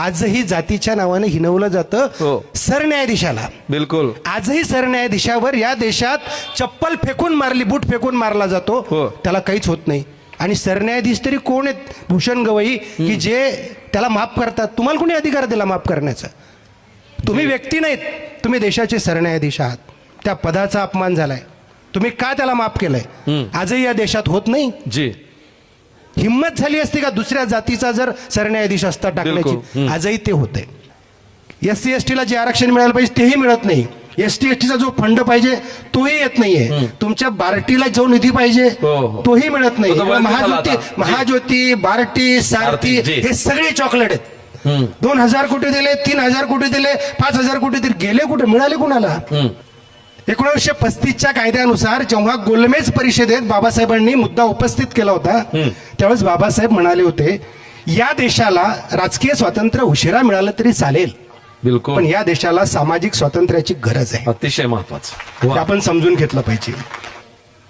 आजही जातीच्या नावानं हिनवलं हो. जातं सरन्यायाधीशाला. बिलकुल. आजही सरन्यायाधीशावर या देशात चप्पल फेकून मारली बूट फेकून मारला जातो. हो. त्याला काहीच होत नाही. आणि सरन्यायाधीश तरी कोण आहेत? भूषण गवई की जे त्याला माफ करतात. तुम्हाला कोणी अधिकार दिला माफ करण्याचा? तुम्ही व्यक्ती नाहीत. तुम्ही देशाचे सरन्यायाधीश आहात. त्या पदाचा अपमान झालाय. तुम्ही का त्याला माफ केलंय? आजही या देशात होत नाही? जी. हिंमत झाली असती का दुसऱ्या जातीचा जर सरन्यायाधीश असता. टाकण्याची आजही ते होते. एस सी एस टीला जे आरक्षण मिळालं पाहिजे तेही मिळत नाही. एस टी एस टीचा जो फंड पाहिजे तोही येत नाहीये. तुमच्या बार्टीला जो निधी पाहिजे हो, हो. तोही मिळत नाही. महाज्योती. महाज्योती बार्टी सारथी. हे सगळे चॉकलेट आहेत. दोन हजार कोटी दिले तीन हजार कोटी दिले पाच हजार कोटी दिले गेले कुठे? मिळाले कुणाला? एकोणीसशे पस्तीसच्या कायद्यानुसार जेव्हा गोलमेज परिषदेत बाबासाहेबांनी मुद्दा उपस्थित केला होता त्यावेळेस बाबासाहेब म्हणाले होते या देशाला राजकीय स्वातंत्र्य उशिरा मिळालं तरी चालेल. पण बिलकुल या देशाला सामाजिक स्वातंत्र्याची गरज आहे. अतिशय महत्वाचं. आपण समजून घेतलं पाहिजे.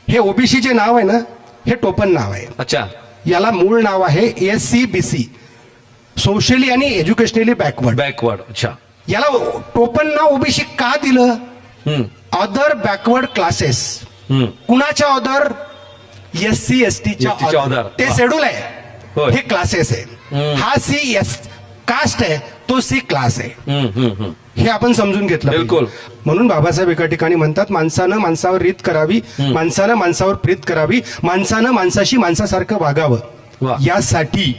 हे ओबीसी जे नाव आहे ना हे टोपण नाव आहे. अच्छा. याला मूळ नाव आहे S C B C socially आणि एज्युकेशनली बॅकवर्ड. बॅकवर्ड अच्छा. याला टोपण नाव ओबीसी का दिलं? Other backward classes. कुणाच्या ऑदर एस सी एस टीच्या other. ते. शेड्यूल आहे. हे क्लासेस आहे हा सी एस कास्ट आहे तो सी क्लास आहे. हे आपण समजून घेतलं. बिलकुल. म्हणून बाबासाहेब एका ठिकाणी म्हणतात माणसानं माणसावर रीत करावी माणसानं माणसावर प्रीत करावी माणसानं माणसाशी माणसासारखं. वागावं यासाठी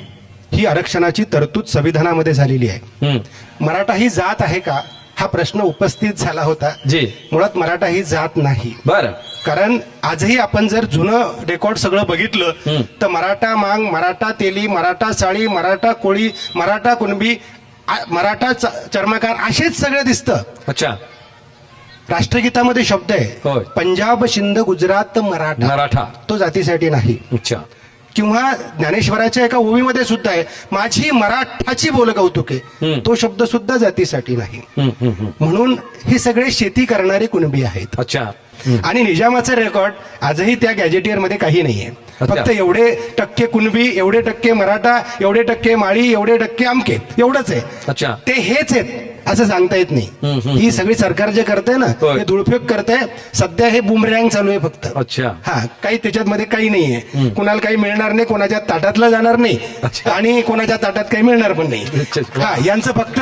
ही आरक्षणाची तरतूद संविधानामध्ये झालेली आहे. मराठा ही जात आहे का हा प्रश्न उपस्थित झाला होता. जी. मुळात मराठा ही जात नाही. बर. कारण आजही आपण जर जुनं रेकॉर्ड सगळं बघितलं तर मराठा मांग मराठा तेली मराठा साळी मराठा कोळी मराठा कुणबी आ- मराठा च- चर्मकार असेच सगळं दिसतं. अच्छा. राष्ट्रगीतामध्ये शब्द आहे. पंजाब सिंध गुजरात मराठा. मराठा. तो जातीसाठी नाही. अच्छा. किंवा ज्ञानेश्वराच्या एका ओवीमध्ये सुद्धा आहे. माझी मराठाची बोल कौतुके. तो शब्द सुद्धा जातीसाठी नाही. म्हणून हे सगळे शेती करणारे कुणबी आहेत. अच्छा. आणि निजामाचं रेकॉर्ड आजही त्या गॅजेटियरमध्ये काही नाहीये. फक्त एवढे टक्के कुणबी एवढे टक्के मराठा एवढे टक्के माळी एवढे टक्के आमके. एवढंच आहे. अच्छा. ते हेच आहेत. असं सांगता येत नाही. ही सगळी सरकार जे करते ना. हे दुरुपयोग करते सध्या हे बुमरँग चालू आहे फक्त अच्छा हा काही त्याच्यात मध्ये काही नाहीये कुणाला काही मिळणार नाही कोणाच्या ताटातलं जाणार नाही. आणि कोणाच्या ताटात काही मिळणार पण नाही. हा यांचं फक्त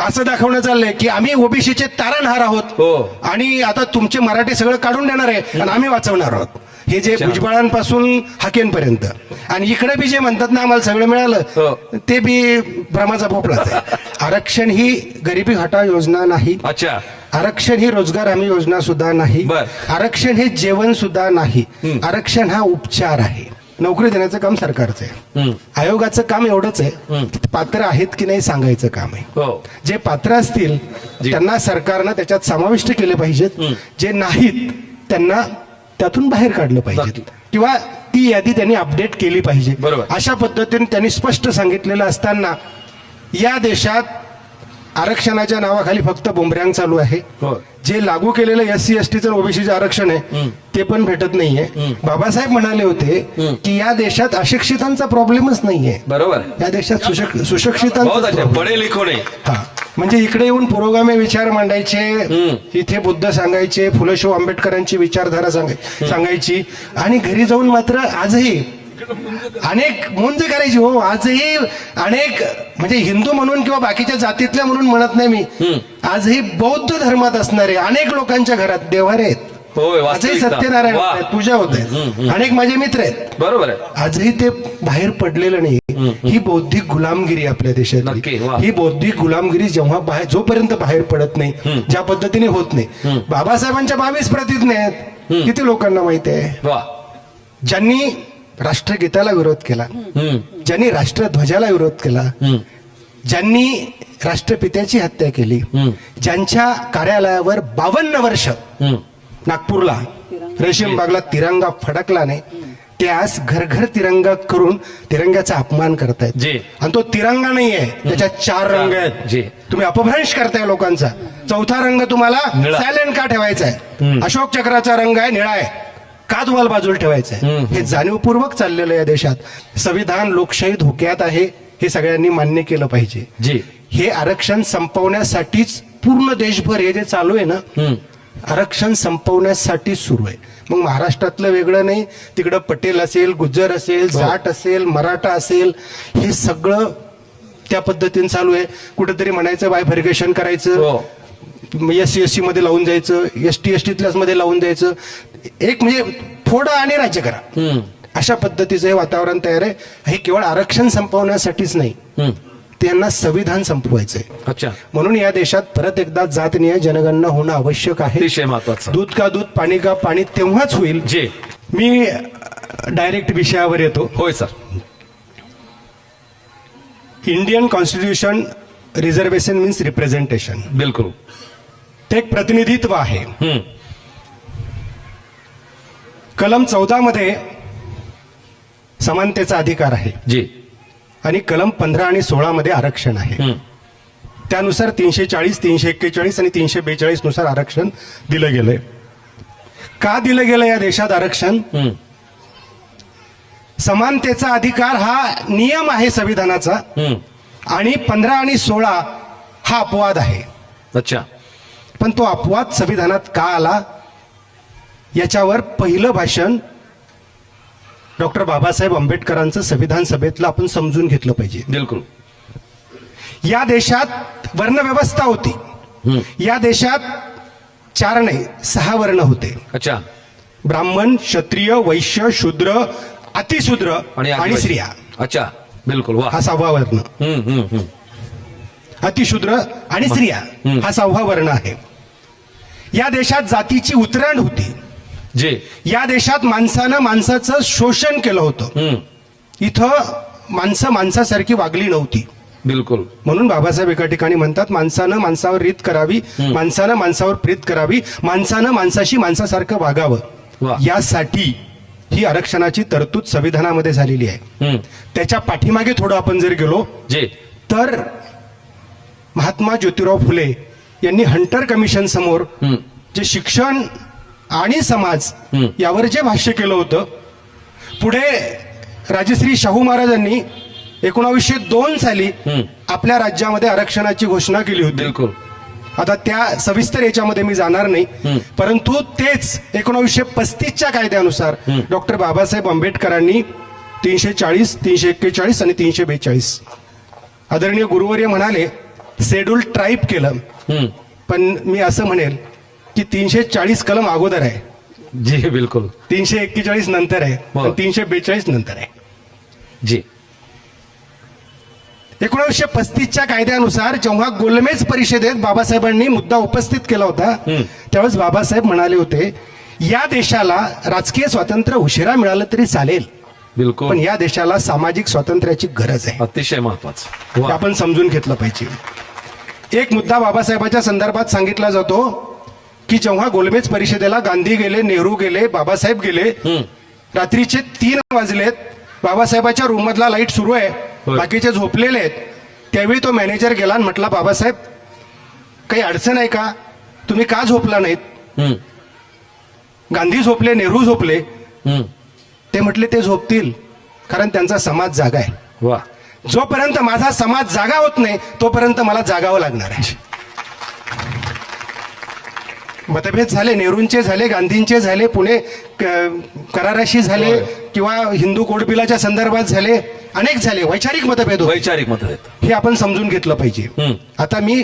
असं दाखवणं चाललंय की आम्ही ओबीसीचे तारणहार आहोत हो. आणि आता तुमचे मराठी सगळं काढून देणार आहे आणि आम्ही वाचवणार आहोत हे जे. भुजबळांपासून हाकेंपर्यंत आणि इकडे बी जे म्हणतात ना आम्हाला सगळं मिळालं हो. ते बी भ्रमाचा भोपळाच आहे आरक्षण ही गरिबी हटाव योजना नाही अच्छा आरक्षण ही रोजगार हमी योजना सुद्धा नाही बर. आरक्षण हे जेवण सुद्धा नाही. आरक्षण हा उपचार आहे नोकरी देण्याचं काम सरकारचं आहे. आयोगाचं काम एवढंच आहे. की पात्र आहेत की नाही सांगायचं काम आहे हो जे पात्र असतील. त्यांना सरकारनं त्याच्यात समाविष्ट केले पाहिजेत. जे नाहीत त्यांना त्यातून बाहेर काढलं पाहिजे नक्की. किंवा ती यादी त्यांनी अपडेट केली पाहिजे बरोबर. अशा पद्धतीने त्यांनी स्पष्ट सांगितलेलं असताना या देशात आरक्षणाच्या नावाखाली फक्त बुमरँग चालू आहे. हो. जे लागू केलेलं एस सी एस टीचं ओबीसीचं आरक्षण आहे ते पण भेटत नाहीये. बाबासाहेब म्हणाले होते की या देशात अशिक्षितांचा प्रॉब्लेमच नाहीये. बरोबर. या देशात सुशिक्षितांचा लिखो ने हा. म्हणजे इकडे येऊन पुरोगामी विचार मांडायचे. इथे बुद्ध सांगायचे फुलशो आंबेडकरांची विचारधारा सांगाय सांगायची. आणि घरी जाऊन मात्र आजही अनेक मुंज करायची हो. आजही अनेक म्हणजे हिंदू म्हणून किंवा बाकीच्या जातीतल्या म्हणून म्हणत नाही मी. आजही बौद्ध धर्मात असणारे अनेक लोकांच्या घरात देवारे आहेत. आजही. सत्यनारायण पूजा होत आहेत. अनेक माझे मित्र आहेत. बरोबर आहे. आजही ते बाहेर पडलेलं नाही. ही बौद्धिक गुलामगिरी आपल्या देशात. ही बौद्धिक गुलामगिरी जेव्हा बाहेर जोपर्यंत बाहेर पडत नाही ज्या पद्धतीने होत नाही. बाबासाहेबांच्या बावीस प्रतिज्ञा आहेत. किती लोकांना माहिती आहे? ज्यांनी राष्ट्रगीताला विरोध केला. ज्यांनी राष्ट्रध्वजाला विरोध केला. ज्यांनी राष्ट्रपित्याची हत्या केली. ज्यांच्या कार्यालयावर बावन्न वर्ष. नागपूरला रेशीम बागला तिरंगा फडकला नाही ते आज घर घर तिरंगा करून तिरंग्याचा अपमान करतायत. आणि तो तिरंगा नाहीये त्याच्यात चार रंग आहेत. तुम्ही अपभ्रंश करताय लोकांचा चौथा रंग तुम्हाला. सायलेंट का ठेवायचा आहे अशोक चक्राचा रंग आहे निळा आहे का तुम्हाला बाजूला ठेवायचं आहे. हे जाणीवपूर्वक चाललेलं आहे या देशात. संविधान लोकशाही धोक्यात आहे हे सगळ्यांनी मान्य केलं पाहिजे. जी. हे आरक्षण संपवण्यासाठीच पूर्ण देशभर हे जे चालू आहे ना. आरक्षण संपवण्यासाठी सुरू आहे. मग महाराष्ट्रातलं वेगळं नाही. तिकडं पटेल असेल गुज्जर असेल जाट असेल मराठा असेल हे सगळं त्या पद्धतीने चालू आहे. कुठेतरी म्हणायचं बायफर्गेशन करायचं. हो. एस सी एस सी मध्ये लावून जायचं एस टी एस टी मध्ये लावून द्यायचं एक म्हणजे फोडा आणि राज्य करा. अशा पद्धतीचं हे वातावरण तयार आहे. हे केवळ आरक्षण संपवण्यासाठीच नाही. त्यांना संविधान संपवायचंय. अच्छा. म्हणून या देशात परत एकदा जातनीय जनगणना होणं आवश्यक आहे. दूध का दूध पाणी का पाणी तेव्हाच होईल. जी. मी डायरेक्ट विषयावर येतो. होय sir. Indian constitution reservation means representation. बिलकुल. ते एक प्रतिनिधित्व आहे. कलम चौदा मध्ये समानतेचा अधिकार आहे. जी. आणि कलम पंधरा आणि सोळा मध्ये आरक्षण आहे. त्यानुसार तीनशे चाळीस तीनशे एक्केचाळीस आणि तीनशे बेचाळीसनुसार आरक्षण दिलं गेलंय. का दिलं गेलं या देशात आरक्षण. समानतेचा अधिकार हा नियम आहे संविधानाचा. आणि पंधरा आणि सोळा हा अपवाद आहे. अच्छा. पण तो अपवाद संविधानात का आला? याच्यावर पहिलं भाषण डॉक्टर बाबासाहेब आंबेडकरांचं संविधान सभेतलं आपण समजून घेतलं पाहिजे. बिलकुल. या देशात वर्णव्यवस्था होती. या देशात चार नाही सहा वर्ण होते. अच्छा. ब्राह्मण क्षत्रिय वैश्य शूद्र अतिशूद्र आणि. स्त्रिया. अच्छा. बिलकुल हा सहावा वर्ण. अतिशूद्र आणि स्त्रिया. हा सहावा वर्ण आहे. या देशात जातीची उतरंड होती. जी. या देशात माणसानं माणसाचं शोषण केलं होतं. इथं माणसं माणसासारखी वागली नव्हती. बिलकुल. म्हणून बाबासाहेब एका ठिकाणी म्हणतात माणसानं माणसावर रीत करावी माणसानं माणसावर प्रीत करावी माणसानं माणसाशी माणसासारखं. वागावं. यासाठी ही आरक्षणाची तरतूद संविधानामध्ये झालेली आहे. त्याच्या पाठीमागे थोडं आपण जर गेलो जी. तर महात्मा ज्योतिराव फुले यांनी हंटर कमिशन समोर. जे शिक्षण आणि समाज. यावर जे भाष्य केलं होतं पुढे राजश्री शाहू महाराजांनी एकोणावीसशे दोन साली. आपल्या राज्यामध्ये आरक्षणाची घोषणा केली होती बिलकुल आता त्या सविस्तर याच्यामध्ये मी जाणार नाही. परंतु तेच एकोणावीसशे पस्तीसच्या कायद्यानुसार. डॉक्टर बाबासाहेब आंबेडकरांनी तीनशे चाळीस तीनशे एक्केचाळीस आणि तीनशे बेचाळीस आदरणीय गुरुवर्य म्हणाले शेड्यूल ट्राईब केलं. पण मी असं म्हणेल की तीनशे चाळीस कलम अगोदर आहे. जी बिलकुल. तीनशे एक्केचाळीस नंतर आहे. हो. तीनशे बेचाळीस नंतर आहे. जी. एकोणीसशे पस्तीसच्या कायद्यानुसार जेव्हा गोलमेज परिषदेत बाबासाहेबांनी मुद्दा उपस्थित केला होता. त्यावेळेस बाबासाहेब म्हणाले होते या देशाला राजकीय स्वातंत्र्य उशिरा मिळालं तरी चालेल. पण बिलकुल या देशाला सामाजिक स्वातंत्र्याची गरज आहे. अतिशय महत्वाचं. आपण समजून घेतलं पाहिजे. एक मुद्दा बाबासाहेबाच्या संदर्भात सांगितला जातो की जेव्हा गोलमेज परिषदेला गांधी गेले नेहरू गेले बाबासाहेब गेले. रात्रीचे तीन वाजलेत बाबासाहेबाच्या रूम मधला लाइट सुरू आहे. बाकीचे झोपलेले आहेत त्यावेळी तो मॅनेजर गेला आणि म्हटला बाबासाहेब काही अडचण आहे का तुम्ही का झोपला नाहीत. गांधी झोपले नेहरू झोपले. ते म्हटले ते झोपतील कारण त्यांचा समाज जागा आहे वा जोपर्यंत माझा समाज जागा होत नाही तोपर्यंत मला जागावं लागणार आहे मतभेद झाले नेहरूंचे झाले गांधींचे झाले पुणे कराराशी झाले. किंवा हिंदू कोडबिलाच्या संदर्भात झाले अनेक झाले वैचारिक मतभेद वैचारिक मत आहेत हे आपण समजून घेतलं पाहिजे. आता मी